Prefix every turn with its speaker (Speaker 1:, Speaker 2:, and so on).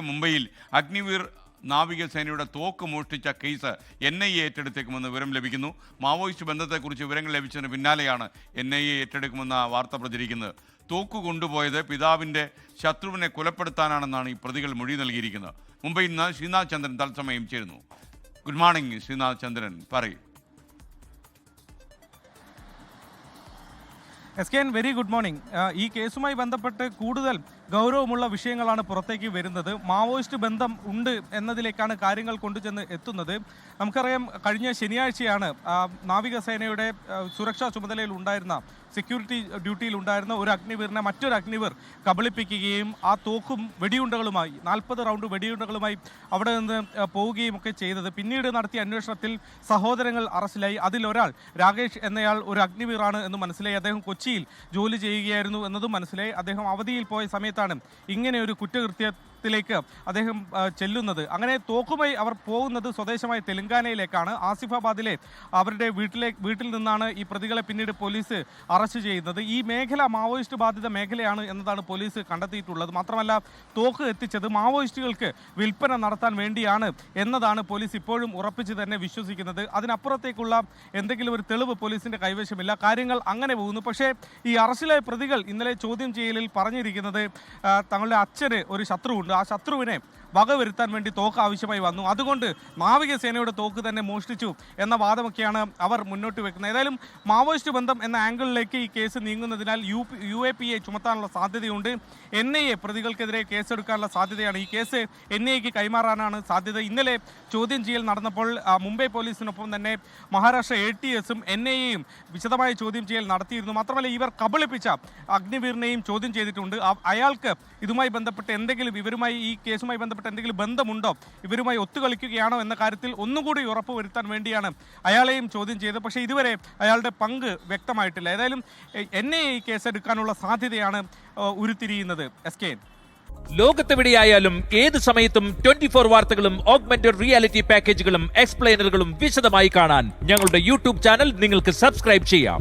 Speaker 1: മുംബൈയിൽ അഗ്നിവീർ നാവികസേനയുടെ തോക്ക് മോഷ്ടിച്ച കേസ് എൻ ഐ എ ഏറ്റെടുത്തേക്കുമെന്ന് വിവരം ലഭിക്കുന്നു. മാവോയിസ്റ്റ് ബന്ധത്തെക്കുറിച്ച് വിവരങ്ങൾ ലഭിച്ചതിന് പിന്നാലെയാണ് എൻ ഐ എ ഏറ്റെടുക്കുമെന്ന വാർത്ത പ്രചരിക്കുന്നത്. തോക്ക് കൊണ്ടുപോയത് പിതാവിന്റെ ശത്രുവിനെ കൊലപ്പെടുത്താനാണെന്നാണ് ഈ പ്രതികൾ മൊഴി നൽകിയിരിക്കുന്നത്. മുംബൈയിൽ നിന്ന് ശ്രീനാഥ് ചന്ദ്രൻ തത്സമയം ചേരുന്നു. Good morning Sreenath Chandran. പറയൂ.
Speaker 2: S K N very good morning. ഈ കേസുമായി ബന്ധപ്പെട്ട് കൂടുതൽ ഗൗരവമുള്ള വിഷയങ്ങളാണ് പുറത്തേക്ക് വരുന്നത്. മാവോയിസ്റ്റ് ബന്ധം ഉണ്ട് എന്നതിലേക്കാണ് കാര്യങ്ങൾ കൊണ്ടുചെന്ന് എത്തുന്നത്. നമുക്കറിയാം കഴിഞ്ഞ ശനിയാഴ്ചയാണ് നാവികസേനയുടെ സുരക്ഷാ ചുമതലയിൽ ഉണ്ടായിരുന്ന സെക്യൂരിറ്റി ഡ്യൂട്ടിയിൽ ഉണ്ടായിരുന്ന ഒരു അഗ്നിവീറിനെ മറ്റൊരു അഗ്നിവീർ കബളിപ്പിക്കുകയും ആ തോക്കും വെടിയുണ്ടകളുമായി നാൽപ്പത് റൗണ്ട് വെടിയുണ്ടകളുമായി അവിടെ നിന്ന് പോവുകയും ഒക്കെ ചെയ്തത്. പിന്നീട് നടത്തിയ അന്വേഷണത്തിൽ സഹോദരങ്ങൾ അറസ്റ്റിലായി. അതിലൊരാൾ രാകേഷ് എന്നയാൾ ഒരു അഗ്നിവീറാണ് എന്ന് മനസ്സിലായി. അദ്ദേഹം കൊച്ചിയിൽ ജോലി ചെയ്യുകയായിരുന്നു എന്നതും മനസ്സിലായി. അദ്ദേഹം അവധിയിൽ പോയ സമയത്താണ് ഇങ്ങനെ ഒരു കുറ്റകൃത്യത്തിലേക്ക് അദ്ദേഹം ചെല്ലുന്നത്. അങ്ങനെ തോക്കുമായി അവർ പോകുന്നത് സ്വദേശമായ തെലങ്കാനയിലേക്കാണ്. ആസിഫാബാദിലെ അവരുടെ വീട്ടിലെ വീട്ടിൽ നിന്നാണ് ഈ പ്രതികളെ പിന്നീട് പോലീസ് അറസ്റ്റ് ചെയ്യുന്നത്. ഈ മേഖല മാവോയിസ്റ്റ് ബാധിത മേഖലയാണ് എന്നതാണ് പോലീസ് കണ്ടെത്തിയിട്ടുള്ളത്. മാത്രമല്ല തോക്ക് എത്തിച്ചത് മാവോയിസ്റ്റുകൾക്ക് വിൽപ്പന നടത്താൻ വേണ്ടിയാണ് എന്നതാണ് പോലീസ് ഇപ്പോഴും ഉറപ്പിച്ച് തന്നെ വിശ്വസിക്കുന്നത്. അതിനപ്പുറത്തേക്കുള്ള എന്തെങ്കിലും ഒരു തെളിവ് പോലീസിന്റെ കൈവശമില്ല. കാര്യങ്ങൾ അങ്ങനെ പോകുന്നു. പക്ഷേ ഈ അറസ്റ്റിലായ പ്രതികൾ ഇന്നലെ ചോദ്യം ചെയ്യലിൽ പറഞ്ഞിരിക്കുന്നത് തങ്ങളുടെ അച്ഛന് ഒരു ശത്രുവുണ്ട്. ആ ശത്രുവിനെ വകവരുത്താൻ വേണ്ടി തോക്ക് ആവശ്യമായി വന്നു. അതുകൊണ്ട് നാവികസേനയുടെ തോക്ക് തന്നെ മോഷ്ടിച്ചു എന്ന വാദമൊക്കെയാണ് അവർ മുന്നോട്ട് വെക്കുന്നത്. ഏതായാലും മാവോയിസ്റ്റ് ബന്ധം എന്ന ആംഗിളിലേക്ക് ഈ case നീങ്ങുന്നതിനാൽ U U A P A ചുമത്താനുള്ള സാധ്യതയുണ്ട്. എൻ ഐ എ പ്രതികൾക്കെതിരെ കേസെടുക്കാനുള്ള സാധ്യതയാണ്. ഈ കേസ് എൻ കൈമാറാനാണ് സാധ്യത. ഇന്നലെ ചോദ്യം ചെയ്യൽ നടന്നപ്പോൾ മുംബൈ പോലീസിനൊപ്പം തന്നെ മഹാരാഷ്ട്ര എ ടി എസും എൻ ഐ എയും വിശദമായ ചോദ്യം ചെയ്യൽ നടത്തിയിരുന്നു. മാത്രമല്ല ഇവർ കബളിപ്പിച്ച അഗ്നിവീറിനെയും ചോദ്യം ചെയ്തിട്ടുണ്ട്. അയാൾക്ക് ഇതുമായി ബന്ധപ്പെട്ട് എന്തെങ്കിലും ഇവരുമായി ഈ കേസുമായി ബന്ധപ്പെട്ട് എന്തെങ്കിലും ബന്ധമുണ്ടോ? ഇവരുമായി ഒത്തുകളിക്കുകയാണോ എന്ന കാര്യത്തിൽ ഒന്നുകൂടി ഉറപ്പ് വരുത്താൻ വേണ്ടിയാണ് അയാളെയും ചോദ്യം ചെയ്തത്. പക്ഷേ ഇതുവരെ അയാളുടെ പങ്ക് വ്യക്തമായിട്ടില്ല. ഏതായാലും എന്നെ ഈ കേസെടുക്കാനുള്ള സാധ്യതയാണ് ഉരുത്തിരിയുന്നത്. എസ് കെ
Speaker 3: ലോകത്തെവിടെയായാലും ഏത് സമയത്തും ട്വന്റി ഫോർ വാർത്തകളും ഓഗ്മെന്റഡ് റിയാലിറ്റി പാക്കേജുകളും എക്സ്പ്ലെയിനറുകളും വിശദമായി കാണാൻ ഞങ്ങളുടെ യൂട്യൂബ് ചാനൽ നിങ്ങൾക്ക് സബ്സ്ക്രൈബ് ചെയ്യാം.